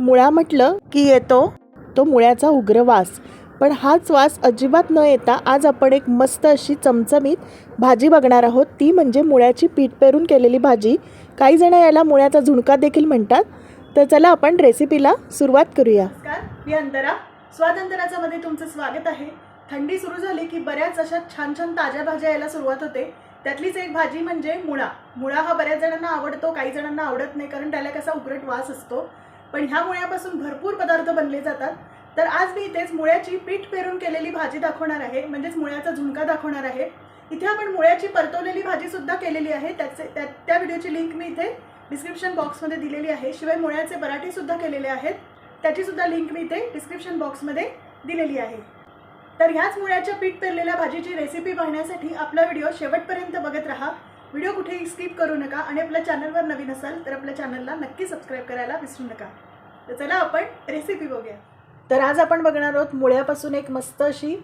मुळा म्हटलं की येतो. तो मुळ्याचा उग्र वास पण हाच वास अजिबात न येता आज आपण एक मस्त अशी चमचमीत भाजी बघणार आहोत. ती म्हणजे मुळ्याची पीठ पेरून केलेली भाजी. काही जण याला मुळ्याचा झुणका देखील म्हणतात. तर चला आपण रेसिपीला सुरुवात करूया. मी अंतरा. स्वातंत्र्याचं मध्ये तुमचं स्वागत आहे. थंडी सुरू झाली की बऱ्याच अशा छान छान ताज्या भाज्या यायला सुरुवात होते. त्यातलीच एक भाजी म्हणजे मुळा. मुळा हा बऱ्याच जणांना आवडतो काही जणांना आवडत नाही कारण त्याला कसा उग्रट वास असतो. पण ह्या मुळ्यापासून भरपूर पदार्थ बनले जातात. तर आज मी इथेच मुळ्याची पीठ पेरून केलेली भाजी दाखवणार आहे. म्हणजेच मुळ्याचा झुणका दाखवणार आहे. इथे आपण मुळ्याची परतवलेली भाजीसुद्धा केलेली आहे. त्याचे त्या त्या व्हिडिओची लिंक मी इथे डिस्क्रिप्शन बॉक्समध्ये दिलेली आहे. शिवाय मुळ्याचे पराठेसुद्धा केलेले आहेत. त्याचीसुद्धा लिंक मी इथे डिस्क्रिप्शन बॉक्समध्ये दिलेली आहे. तर ह्याच मुळ्याच्या पीठ पेरलेल्या भाजीची रेसिपी पाहण्यासाठी आपला व्हिडिओ शेवटपर्यंत बघत राहा. व्हिडिओ कुठेही स्किप करू नका आणि आपल्या चॅनलवर नवीन असाल तर आपल्या चॅनलला नक्की सबस्क्राईब करायला विसरू नका. तर चला आपण रेसिपी बघूया. तर आज आपण बघणार आहोत मुळ्यापासून एक मस्त अशी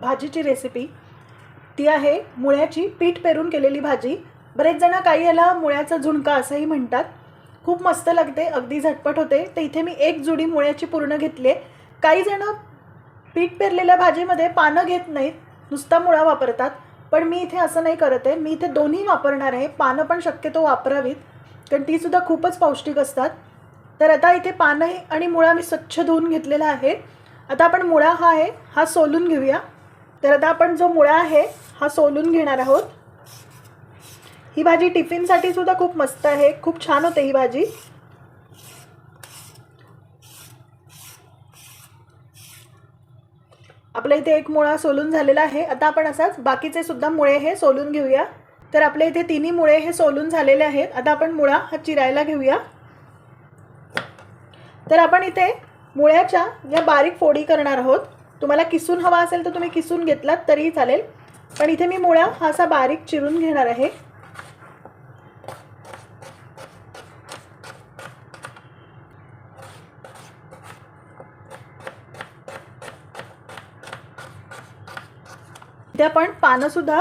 भाजीची रेसिपी ती आहे मुळ्याची पीठ पेरून केलेली भाजी. बरेच जण काही याला मुळ्याचा झुणका असंही म्हणतात. खूप मस्त लागते अगदी झटपट होते. तर इथे मी एक जुडी मुळ्याची पूर्ण घेतली काही जण पीठ पेरलेल्या भाजीमध्ये पानं घेत नाहीत नुसता मुळा वापरतात. पण मी इथे असं नाही करत आहे. मी इथे दोन्ही वापरणार आहे. पानं पण शक्यतो वापरावीत. कारण तीसुद्धा खूपच पौष्टिक असतात. तर आता इथे पानं आणि मुळा मी स्वच्छ धुवून घेतलेला आहे. आता आपण मुळा हा आहे हा सोलून घेऊया. तर आता आपण जो मुळा आहे हा सोलून घेणार आहोत. ही भाजी टिफिनसाठी सुद्धा खूप मस्त आहे. खूप छान होते ही भाजी. आपल्या इथे एक मुळा सोलून झालेला आहे. आता आपण असाच बाकीचे सुद्धा मुळे हे सोलून घेऊया. तर आपल्या इथे तिन्ही मुळे हे सोलून झालेले आहेत. आता आपण मुळा हा चिरायला घेऊया. तर आपण इथे मुळ्याच्या या बारीक फोडी करणार आहोत. तुम्हाला किसून हवा असेल तर तुम्ही किसून घेतलात तरीही चालेल. पण इथे मी मुळा हा असा बारीक चिरून घेणार आहे. इथे आपण पानंसुद्धा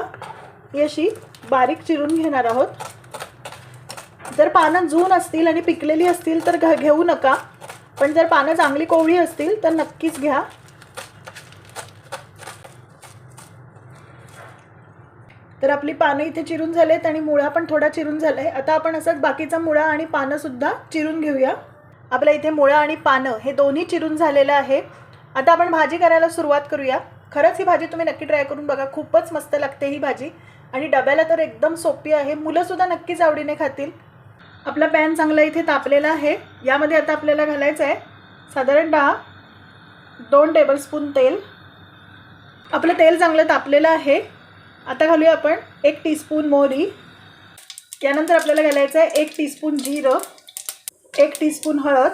अशी बारीक चिरून घेणार आहोत. जर पानं जून असतील आणि पिकलेली असतील तर घ घेऊ नका. पण जर पानं चांगली कोवळी असतील तर नक्कीच घ्या. तर आपली पानं इथे चिरून झालेत आणि मुळा पण थोडा चिरून झाला आहे आता आपण असंच बाकीचा मुळा आणि पानंसुद्धा चिरून घेऊया. आपल्या इथे मुळा आणि पानं हे दोन्ही चिरून झालेलं आहे. आता आपण भाजी करायला सुरुवात करूया. खरंच ही भाजी तुम्ही नक्की ट्राय करून बघा. खूपच मस्त लागते ही भाजी. आणि डब्याला तर एकदम सोपी आहे. मुलंसुद्धा नक्कीच आवडीने खातील. आपला पॅन चांगला इथे तापलेला आहे. यामध्ये आता आपल्याला घालायचं आहे. साधारण दहा दोन टेबलस्पून तेल. आपलं तेल चांगलं तापलेलं आहे. आता घालूया आपण एक टीस्पून मोहरी. त्यानंतर आपल्याला घालायचं आहे एक टीस्पून जिरं. एक टीस्पून हळद.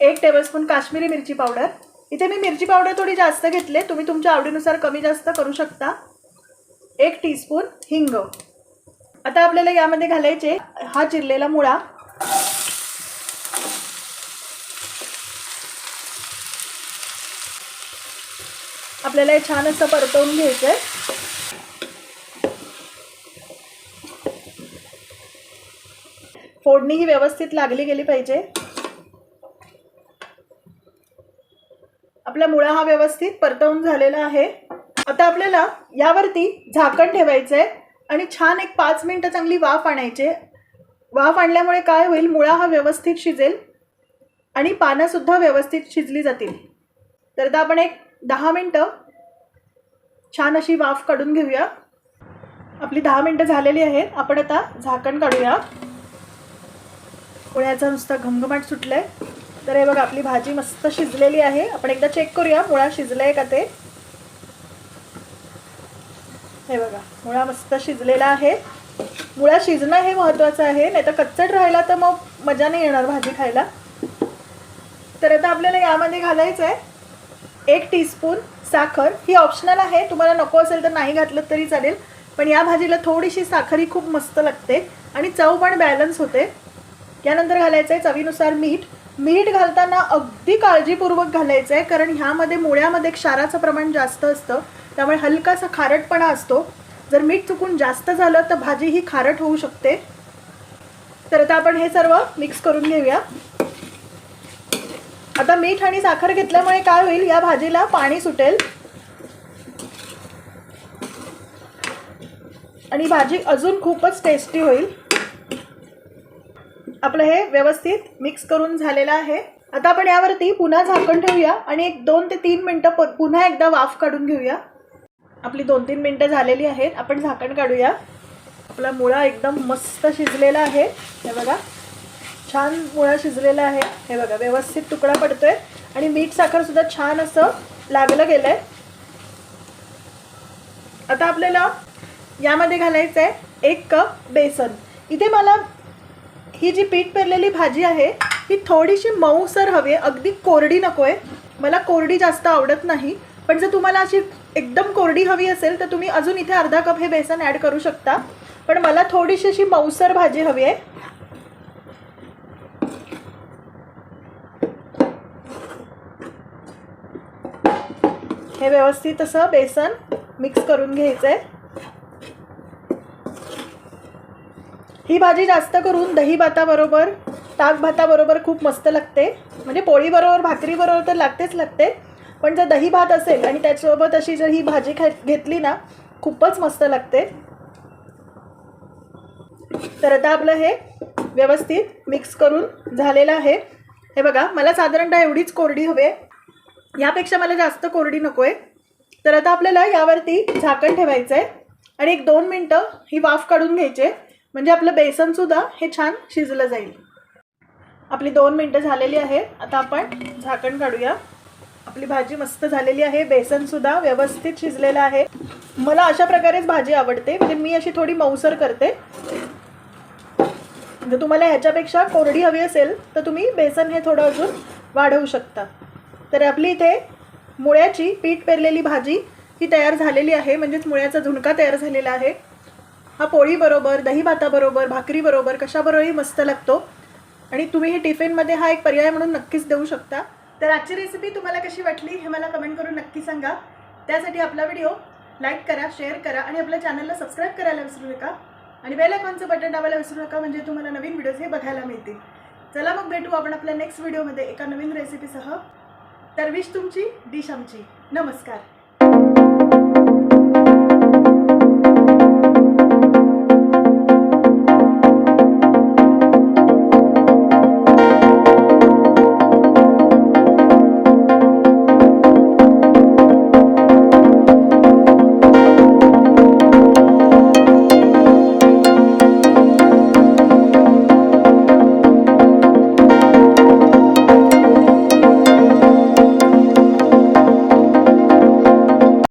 एक टेबलस्पून काश्मीरी मिरची पावडर. इथे मी मिरची पावडर थोडी जास्त घेतले. तुम्ही तुमच्या आवडीनुसार कमी जास्त करू शकता. एक टीस्पून हिंग. आता आपल्याला यामध्ये घालायचे हा चिरलेला मुळा. आपल्याला हे छान असं परतवून घ्यायचं आहे फोडणी ही व्यवस्थित लागली गेली पाहिजे. आपला मुळा हा व्यवस्थित परतवून झालेला आहे. आता आपल्याला यावरती झाकण ठेवायचं आहे आणि छान एक पाच मिनटं चांगली वाफ आणायचे वाफ आणल्यामुळे काय होईल? मुळा हा व्यवस्थित शिजेल आणि पानंसुद्धा व्यवस्थित शिजली जातील. तर आता आपण एक दहा मिनटं छान अशी वाफ काढून घेऊया. आपली दहा मिनटं झालेली आहेत. आपण आता झाकण काढूया. मुळ्याचा नुसता घमघमाट सुटला आहे तर हे बघा आपली भाजी मस्त शिजलेली आहे. आपण एकदा चेक करूया मुळा शिजलाय का ते. हे बघा मुळा मस्त शिजलेला आहे. मुळा शिजणं हे महत्त्वाचं आहे नाही तर कच्चट राहिला तर मग मजा नाही येणार भाजी खायला. तर आता आपल्याला यामध्ये घालायचं आहे एक टीस्पून साखर. ही ऑप्शनल आहे तुम्हाला नको असेल तर नाही घातलं तरी चालेल पण या भाजीला थोडीशी साखर ही खूप मस्त लागते आणि चव पण बॅलन्स होते. यानंतर घालायचं आहे चवीनुसार मीठ. मीठ घालताना अगदी काळजीपूर्वक घालायचं आहे कारण ह्यामध्ये मुळ्यामध्ये क्षाराचं प्रमाण जास्त असतं. त्यामुळे हलकासा खारटपणा असतो. जर मीठ चुकून जास्त झालं तर भाजी ही खारट होऊ शकते. तर आता आपण हे सर्व मिक्स करून घेऊया. आता मीठ आणि साखर घेतल्यामुळे काय होईल? या भाजीला पाणी सुटेल. आणि भाजी अजून खूपच टेस्टी होईल. आपलं हे व्यवस्थित मिक्स करून झालेलं आहे. आता आपण यावरती पुन्हा झाकण ठेवूया आणि एक दोन ते तीन मिनटं प पुन्हा एकदा वाफ काढून घेऊया. आपली दोन तीन मिनटं झालेली आहेत. आपण झाकण काढूया. आपला मुळा एकदम मस्त शिजलेला आहे. हे बघा. छान मुळा शिजलेला आहे. हे बघा व्यवस्थित तुकडा पडतोय. आणि मीठ साखरसुद्धा छान असं लागलं आहे आता आपल्याला यामध्ये घालायचं आहे एक कप बेसन. इथे मला ही जी पीठ पेरलेली भाजी आहे ही थोडीशी मऊसर हवी आहे. अगदी कोरडी नको आहे मला कोरडी जास्त आवडत नाही. पण जर तुम्हाला अशी एकदम कोरडी हवी असेल तर तुम्ही अजून इथे अर्धा कप हे बेसन ॲड करू शकता. पण मला थोडीशी अशी मऊसर भाजी हवी आहे. हे व्यवस्थित असं बेसन मिक्स करून घ्यायचं आहे ही भाजी जास्त करून दही भाताबरोबर ताक भाताबरोबर खूप मस्त लागते. म्हणजे पोळीबरोबर भाकरीबरोबर तर लागतेच लागते. पण जर दही भात असेल आणि त्याच्यासोबत अशी जर ही भाजी खा घेतली ना खूपच मस्त लागते. तर आता आपलं हे व्यवस्थित मिक्स करून झालेलं आहे. हे बघा मला साधारणतः एवढीच कोरडी हवी आहे. यापेक्षा मला जास्त कोरडी नको आहे तर आता आपल्याला यावरती झाकण ठेवायचं आहे आणि एक दोन मिनटं ही वाफ काढून घ्यायची आहे. म्हणजे आपलं बेसनसुद्धा हे छान शिजलं जाईल. आपली दोन मिनटं झालेली आहेत. आता आपण झाकण काढूया. आपली भाजी मस्त झालेली आहे. बेसनसुद्धा व्यवस्थित शिजलेलं आहे. मला अशा प्रकारेच भाजी आवडते. म्हणजे मी अशी थोडी मऊसर करते. जर तुम्हाला ह्याच्यापेक्षा कोरडी हवी असेल तर तुम्ही बेसन हे थोडं अजून वाढवू शकता. तर आपली इथे मुळ्याची पीठ पेरलेली भाजी ही तयार झालेली आहे. म्हणजेच मुळ्याचा झुणका तयार झालेला आहे. हा पोळीबरोबर दही भाताबरोबर भाकरीबरोबर कशाबरोबरही मस्त लागतो. आणि तुम्ही हे टिफिनमध्ये हा एक पर्याय म्हणून नक्कीच देऊ शकता. तर आजची रेसिपी तुम्हाला कशी वाटली हे मला कमेंट करून नक्की सांगा. त्यासाठी आपला व्हिडिओ लाईक करा शेअर करा आणि आपल्या चॅनलला सबस्क्राईब करायला विसरू नका. आणि बेल आयकॉनचं बटन दाबायला विसरू नका म्हणजे तुम्हाला नवीन व्हिडिओज हे बघायला मिळतील. चला मग भेटू आपण आपल्या नेक्स्ट व्हिडिओमध्ये एका नवीन रेसिपीसह तर विश तुमची डिश आमची. नमस्कार.